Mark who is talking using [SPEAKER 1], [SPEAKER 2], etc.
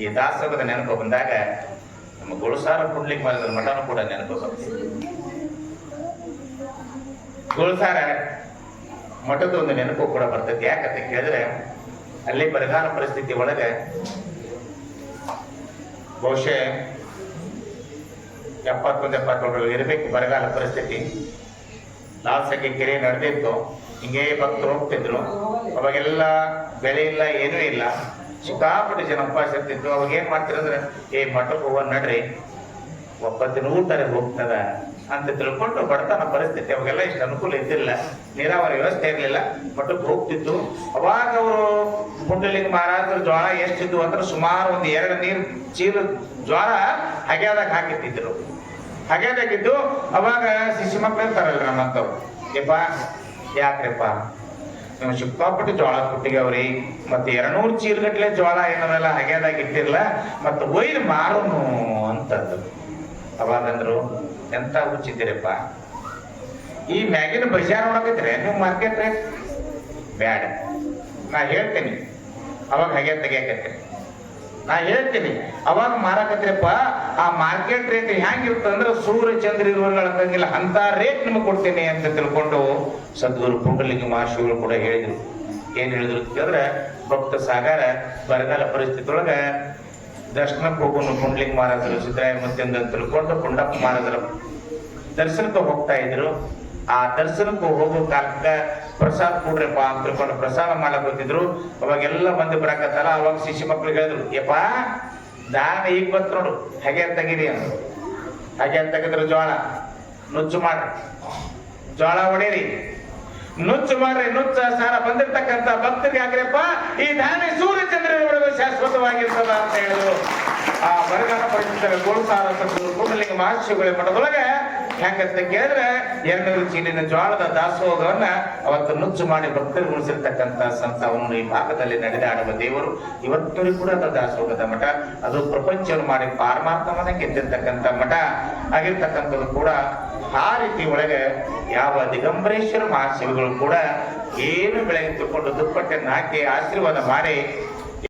[SPEAKER 1] ಈ ದಾಸೋಗದ ನೆನಪು ಬಂದಾಗ ನಮ್ಮ ಗುಳಸಾರ ಕುಡ್ಲಿಕ್ಕೆ ಮಾಡಿದ ಮಠನೂ ಕೂಡ ನೆನಪು ಬರ್ತದೆ ಗುಳಸಾರ ಮಠದ ಒಂದು ನೆನಪು ಕೂಡ ಬರ್ತೈತಿ. ಯಾಕಂತ ಕೇಳಿದ್ರೆ ಅಲ್ಲಿ ಬರಗಾಲ ಪರಿಸ್ಥಿತಿ ಒಳಗೆ ಬಹುಶಃ ಎಪ್ಪತ್ತೊಂದು ಎಪ್ಪತ್ತೇಳರಲ್ಲಿ ಇರಬೇಕು ಬರಗಾಲ ಪರಿಸ್ಥಿತಿ. ಲಾಲ್ಸಕ್ಕೆ ಕೆರೆ ನಡೆದಿತ್ತು. ಹಿಂಗೇ ಭಕ್ತರು ಹೋಗ್ತಿದ್ರು. ಅವಾಗೆಲ್ಲ ಬೆಲೆ ಇಲ್ಲ, ಏನೂ ಇಲ್ಲ. ಸಿಕ್ಕಾಪಟ್ಟೆ ಜನ ಉಪವಾಸ ಇರ್ತಿದ್ರು ಅವಾಗ ಏನ್ ಮಾಡ್ತಿರಂದ್ರೆ ಏ ಮಠಕ್ಕೆ ಹೋಗ ನಡ್ರಿ. ಒಪ್ಪತ್ತಿನ ಊಟರೆ ಹೋಗ್ತದ ಅಂತ ತಿಳ್ಕೊಂಡು ಬಡತನ ಪರಿಸ್ಥಿತಿ ಅವಾಗೆಲ್ಲ ಇಷ್ಟು ಅನುಕೂಲ ಇದ್ದಿಲ್ಲ. ನೀರಾವರಿ ವ್ಯವಸ್ಥೆ ಇರಲಿಲ್ಲ. ಮಠಕ್ಕೆ ಹೋಗ್ತಿತ್ತು ಅವಾಗ ಅವರು ಪುಂಡಲಿಂಗ ಮಹಾರಾಜರ ಜ್ವಾಳ ಎಷ್ಟಿದ್ವು ಅಂದ್ರೆ ಸುಮಾರು ಒಂದು ಎರಡು ನೀರು ಚೀಲ ಜ್ವಾಳ ಹಗೆದಾಗ ಹಾಕಿತ್ತಿದ್ರು ಹಗೆದಾಗಿದ್ದು ಅವಾಗ ಶಿಶು ಮಕ್ಕಳು ಇರ್ತಾರಲ್ಲ ನಮ್ಮಂತವ್ರು ಯಪ್ಪ ಯಾಕ್ರಪ್ಪ? ಸಿಕ್ಕಾಪಟ್ಟು ಜೋಳ ಕೊಟ್ಟಿಗೆವ್ರಿ ಮತ್ತೆ ಎರಡ್ನೂರು ಚೀಲಗಟ್ಲೆ ಜೋಳ ಏನದಲ್ಲ ಹಗೆದಾಗ ಇಟ್ಟಿರ್ಲ. ಮತ್ತೆ ಒಯ್ದು ಮಾರೋನು ಅಂತಂದ್ರು ಅವಾಗಂದ್ರು ಎಂತ ಹುಚ್ಚಿದ್ದೀರಪ್ಪ ಈ ಮ್ಯಾಗಿನ ಬಜಾರ್ ಒಳಗಿದ್ರೆ ನೀವು ಮಾರ್ಕೆಟ್ ರೇಟ್ ಬ್ಯಾಡ. ನಾ ಹೇಳ್ತೇನೆ. ಅವಾಗ ಹಾಗೆ ತೆಗಿಯಕತ್ತೀನಿ ನಾ ಹೇಳ್ತೀನಿ. ಅವಾಗ ಮಾರಾಕತ್ರಿಪ್ಪ, ಆ ಮಾರ್ಕೆಟ್ ರೇಟ್ ಹೆಂಗಿರ್ತಂದ್ರೆ ಸೂರ್ಯ, ಚಂದ್ರ ಇರುವಂಗಿಲ್ಲ ಅಂತ ರೇಟ್ ನಿಮಗೆ ಕೊಡ್ತೀನಿ ಅಂತ ತಿಳ್ಕೊಂಡು ಸದ್ಗುರು ಪುಂಡಲಿಂಗ ಮಹರ್ಷಿಗಳು ಕೂಡ ಹೇಳಿದ್ರು. ಏನ್ ಹೇಳಿದ್ರು ಅಂತ ಕೇಳಿದ್ರೆ, ಭಕ್ತ ಸಾಗರ ಬರಗಾಲ ಪರಿಸ್ಥಿತಿ ಒಳಗ ದರ್ಶನಕ್ಕೆ ಹೋಗೋನು ಪುಂಡಲಿಂಗ ಮಹಾರಾಜರು ಸಿದ್ದರಾಯ ಮತ್ತೆ ತಿಳ್ಕೊಂಡು ಪುಂಡಪ್ಪ ಮಹಾರಾಜರ ದರ್ಶನಕ್ಕೆ ಹೋಗ್ತಾ ಇದ್ರು. ಆ ದರ್ಶನಕ್ಕೂ ಹೋಗೋ ಪ್ರಸಾದ ಕೊಡ್ರಪ್ಪ ಅಂತ ತಿಳ್ಕೊಂಡು ಪ್ರಸಾದ ಮಾಡಕ್ ಹೋಗ್ತಿದ್ರು ಅವಾಗೆಲ್ಲ ಮಂದಿ ಬರಾಕತ್ತಲ್ಲ ಅವಾಗ ಶಿಶು ಮಕ್ಳಿಗೆ ಹೇಳಿದ್ರು, ಯಪ್ಪ, ದಾನ ಈಗ ಬಂತು ನೋಡು ಹಾಗೆ ತೆಗೀರಿ ಅಂತ ಹಾಗೆ ತೆಗೆದ್ರು ಜೋಳ ನುಚ್ಚು ಮಾಡ್ರಿ ಜೋಳ ಹೊಡೀರಿ. ನುಚ್ಚು ಮಾಡ್ರಿ ನುಚ್ಚ ಸಾರ ಬಂದಿರ್ತಕ್ಕಂಥ ಭಕ್ತರಿಗೆ ಆಗ್ರಪ್ಪ ಈ ದಾನಿ ಸೂರ್ಯ ಚಂದ್ರನೊಳಗೆ ಶಾಶ್ವತವಾಗಿರ್ತದ ಅಂತ ಹೇಳಿದ್ರು. ಆ ಬರಗಾಲ ಪರಿಸ್ಥಿತಿ ಗೋಳು ಸಾರ ಕೂಡಲಿಂಗ ಮಹರ್ಷಿಗಳ ಮಠದೊಳಗೆ ಹೆಂಗಂತ ಕೇಳಿದ್ರೆ ಎರಡು ಚೀಲಿನ ಜ್ವಾಳದ ದಾಸೋಹವನ್ನ ಅವತ್ತು ನುಚ್ಚು ಮಾಡಿ ಭಕ್ತರುಗೊಳಿಸಿರ್ತಕ್ಕಂಥ ಸಂತ ಅವನು ಈ ಭಾಗದಲ್ಲಿ ನಡೆದಾಡುವ ದೇವರು. ಇವತ್ತಿಗೂ ಕೂಡ ಅದು ದಾಸೋಹದ ಮಠ. ಅದು ಪ್ರಪಂಚವನ್ನು ಮಾಡಿ ಪಾರಮಾರ್ಥವನ್ನ ಗೆದ್ದಿರ್ತಕ್ಕಂಥ ಮಠ. ಆಗಿರ್ತಕ್ಕಂಥದ್ದು ಕೂಡ ಆ ರೀತಿ ಒಳಗೆ ಯಾವ ದಿಗಂಬರೇಶ್ವರ ಮಹಾಶಿವಗಳು ಕೂಡ ಏನು ಬೆಳಗ್ಗೆ ತಿಳ್ಕೊಂಡು ದುಪ್ಪಟ್ಟನ್ನು ಹಾಕಿ ಆಶೀರ್ವಾದ ಮಾಡಿ